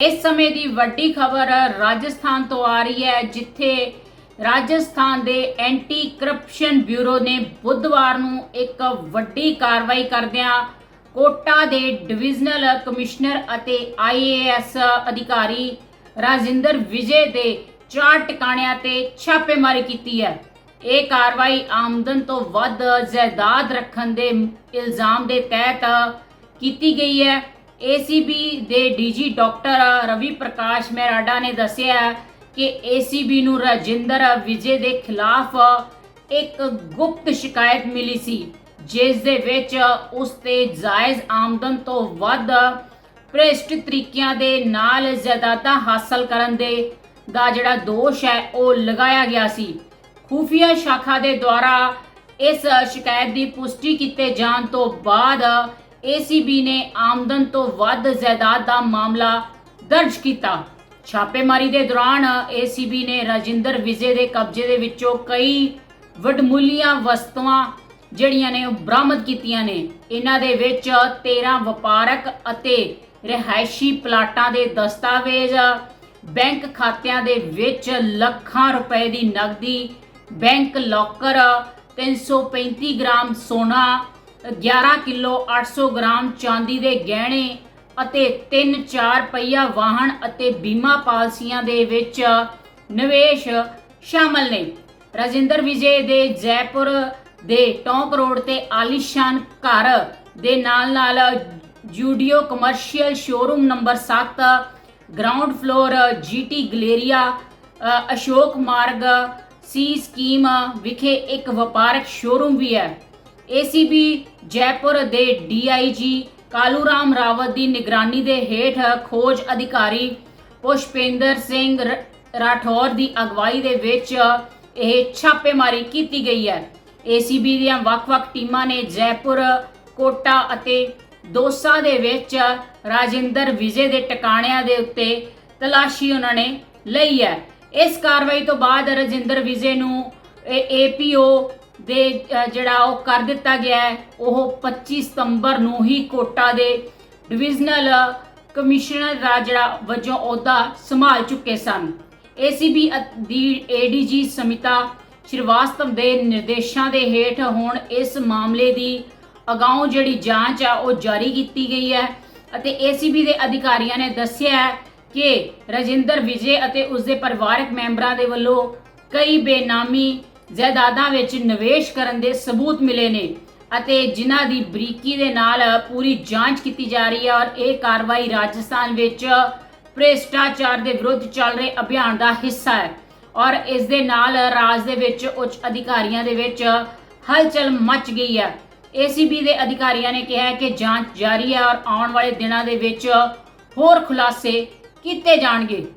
ਇਸ ਸਮੇਂ ਦੀ ਵੱਡੀ ਖਬਰ ਰਾਜਸਥਾਨ ਤੋਂ ਆ ਰਹੀ ਹੈ, ਜਿੱਥੇ ਰਾਜਸਥਾਨ ਦੇ ਐਂਟੀ ਕਰਪਸ਼ਨ ਬਿਊਰੋ ਨੇ ਬੁੱਧਵਾਰ ਨੂੰ ਇੱਕ ਵੱਡੀ ਕਾਰਵਾਈ ਕਰਦਿਆਂ ਕੋਟਾ ਦੇ ਡਿਵੀਜ਼ਨਲ ਕਮਿਸ਼ਨਰ ਅਤੇ ਆਈਏਐਸ ਅਧਿਕਾਰੀ ਰਾਜਿੰਦਰ ਵਿਜੇ ਦੇ ਚਾਰ ਟਿਕਾਣਿਆਂ ਤੇ ਛਾਪੇਮਾਰੀ ਕੀਤੀ ਹੈ। ਇਹ ਕਾਰਵਾਈ ਆਮਦਨ ਤੋਂ ਵੱਧ ਜਾਇਦਾਦ ਰੱਖਣ ਦੇ ਇਲਜ਼ਾਮ ਦੇ ਤਹਿਤ ਕੀਤੀ ਗਈ ਹੈ। ਏਸੀਬੀ ਦੇ ਡੀਜੀ ਡਾਕਟਰ ਰਵੀ ਪ੍ਰਕਾਸ਼ ਮਹਿਰਾਡਾ ਨੇ ਦੱਸਿਆ ਕਿ ਏਸੀਬੀ ਨੂੰ ਰਾਜਿੰਦਰ ਵਿਜੇ ਦੇ ਖਿਲਾਫ ਇੱਕ ਗੁਪਤ ਸ਼ਿਕਾਇਤ ਮਿਲੀ ਸੀ, ਜਿਸ ਦੇ ਵਿੱਚ ਉਸ ਤੇ ਜਾਇਜ਼ ਆਮਦਨ ਤੋਂ ਵੱਧ ਭ੍ਰਿਸ਼ਟ ਤਰੀਕਿਆਂ ਦੇ ਨਾਲ ਜਾਇਦਾਦਾਂ ਹਾਸਲ ਕਰਨ ਦੇ ਦਾ ਜਿਹੜਾ ਦੋਸ਼ ਹੈ, ਉਹ ਲਗਾਇਆ ਗਿਆ ਸੀ। ਖੂਫੀਆ ਸ਼ਾਖਾ ਦੇ ਦੁਆਰਾ ਇਸ ਸ਼ਿਕਾਇਤ ਦੀ ਪੁਸ਼ਟੀ ਕੀਤੇ ਜਾਣ ਤੋਂ ਬਾਅਦ ਏਸੀਬੀ ਨੇ ਆਮਦਨ ਤੋਂ ਵੱਧ ਜਾਇਦਾਦ ਦਾ ਮਾਮਲਾ ਦਰਜ ਕੀਤਾ। ਛਾਪੇਮਾਰੀ ਦੇ ਦੌਰਾਨ ਏਸੀਬੀ ਨੇ ਰਾਜਿੰਦਰ ਵਿਜੇ ਦੇ ਕਬਜ਼ੇ ਦੇ ਵਿੱਚੋਂ ਕਈ ਵਡਮੁੱਲੀਆਂ ਵਸਤੂਆਂ ਜਿਹੜੀਆਂ ਨੇ ਉਹ ਬਰਾਮਦ ਕੀਤੀਆਂ ਨੇ। ਇਹਨਾਂ ਦੇ ਵਿੱਚ 13 ਵਪਾਰਕ ਅਤੇ ਰਿਹਾਇਸ਼ੀ ਪਲਾਟਾਂ ਦੇ ਦਸਤਾਵੇਜ਼, ਬੈਂਕ ਖਾਤਿਆਂ ਦੇ ਵਿੱਚ ਲੱਖਾਂ ਰੁਪਏ ਦੀ ਨਕਦੀ, ਬੈਂਕ ਲੋਕਰ 335 ਗ੍ਰਾਮ ਸੋਨਾ 11 ਕਿਲੋ 800 ਗ੍ਰਾਮ ਚਾਂਦੀ ਦੇ ਗਹਿਣੇ ਅਤੇ 3-4 ਪਹੀਆ ਵਾਹਨ ਅਤੇ ਬੀਮਾ ਪਾਲਸੀਆਂ ਦੇ ਵਿੱਚ ਨਿਵੇਸ਼ ਸ਼ਾਮਲ ਨੇ। ਰਾਜਿੰਦਰ ਵਿਜੇ ਦੇ ਜੈਪੁਰ ਦੇ ਟੌਂਕ ਰੋਡ ਤੇ ਆਲੀਸ਼ਾਨ ਘਰ ਦੇ ਨਾਲ ਨਾਲ Zudio commercial showroom number 7 ground floor GT galleria Ashok Marg, C scheme ਵਿਖੇ ਇੱਕ ਵਪਾਰਕ ਸ਼ੋਰੂਮ ਵੀ ਹੈ। ਏਸੀਬੀ ਜੈਪੁਰ ਦੇ ਡੀਆਈਜੀ ਕਾਲੂਰਾਮ ਰਾਵਤ ਦੀ ਨਿਗਰਾਨੀ ਦੇ ਹੇਠ ਖੋਜ ਅਧਿਕਾਰੀ ਪੁਸ਼ਪਿੰਦਰ ਸਿੰਘ ਰ- ਰਾਠੌਰ ਦੀ ਅਗਵਾਈ ਦੇ ਵਿੱਚ ਇਹ ਛਾਪੇਮਾਰੀ ਕੀਤੀ ਗਈ ਹੈ। ਏਸੀਬੀ ਦੀਆਂ ਵੱਖ-ਵੱਖ ਟੀਮਾਂ ਨੇ ਜੈਪੁਰ, ਕੋਟਾ ਅਤੇ ਦੋਸਾ ਦੇ ਵਿੱਚ ਰਾਜਿੰਦਰ ਵਿਜੇ ਦੇ ਟਿਕਾਣਿਆਂ ਦੇ ਉੱਤੇ ਤਲਾਸ਼ੀ ਉਹਨਾਂ ਨੇ ਲਈ ਹੈ। ਇਸ ਕਾਰਵਾਈ ਤੋਂ ਬਾਅਦ ਰਾਜਿੰਦਰ ਵਿਜੇ ਨੂੰ ਏਪੀਓ ਦੇ ਜਿਹੜਾ ਉਹ ਕਰ ਦਿੱਤਾ ਗਿਆ ਹੈ, ਉਹ 25 ਸਤੰਬਰ ਨੂੰ ਹੀ ਕੋਟਾ ਦੇ ਡਿਵੀਜ਼ਨਲ ਕਮਿਸ਼ਨਰ ਦਾ ਜਿਹੜਾ ਵਜੋਂ ਅਹੁਦਾ ਸੰਭਾਲ ਚੁੱਕੇ ਸਨ। ਏਸੀਬੀ ਦੀ ਏਡੀਜੀ ਸਮਿਤਾ ਸ਼੍ਰੀਵਾਸਤਵ ਦੇ ਨਿਰਦੇਸ਼ਾਂ ਦੇ ਹੇਠ ਹੁਣ ਇਸ ਮਾਮਲੇ ਦੀ ਅਗਾਉਂ ਜਿਹੜੀ ਜਾਂਚ ਆ, ਉਹ ਜਾਰੀ ਕੀਤੀ ਗਈ ਹੈ ਅਤੇ ਏਸੀਬੀ ਦੇ ਅਧਿਕਾਰੀਆਂ ਨੇ ਦੱਸਿਆ ਹੈ ਕਿ ਰਜਿੰਦਰ ਵਿਜੇ ਅਤੇ ਉਸ ਦੇ ਪਰਿਵਾਰਕ ਮੈਂਬਰਾਂ ਦੇ ਵੱਲੋਂ ਕਈ ਬੇਨਾਮੀ ਜਾਇਦਾਦਾਂ ਵਿੱਚ ਨਿਵੇਸ਼ ਕਰਨ ਦੇ ਸਬੂਤ ਮਿਲੇ ਨੇ ਅਤੇ ਜਿਨ੍ਹਾਂ ਦੀ ਬਰੀਕੀ ਦੇ ਨਾਲ ਪੂਰੀ ਜਾਂਚ ਕੀਤੀ ਜਾ ਰਹੀ ਹੈ ਔਰ ਇਹ ਕਾਰਵਾਈ ਰਾਜਸਥਾਨ ਵਿੱਚ ਭ੍ਰਿਸ਼ਟਾਚਾਰ ਦੇ ਵਿਰੁੱਧ ਚੱਲ ਰਹੇ ਅਭਿਆਨ ਦਾ ਹਿੱਸਾ ਹੈ ਔਰ ਇਸ ਦੇ ਨਾਲ ਰਾਜ ਦੇ ਵਿੱਚ ਉੱਚ ਅਧਿਕਾਰੀਆਂ ਦੇ ਵਿੱਚ ਹਲਚਲ ਮਚ ਗਈ ਹੈ। ਏਸੀਬੀ ਦੇ ਅਧਿਕਾਰੀਆਂ ਨੇ ਕਿਹਾ ਕਿ ਜਾਂਚ ਜਾਰੀ ਹੈ ਔਰ ਆਉਣ ਵਾਲੇ ਦਿਨਾਂ ਦੇ ਵਿੱਚ ਹੋਰ ਖੁਲਾਸੇ ਕੀਤੇ ਜਾਣਗੇ।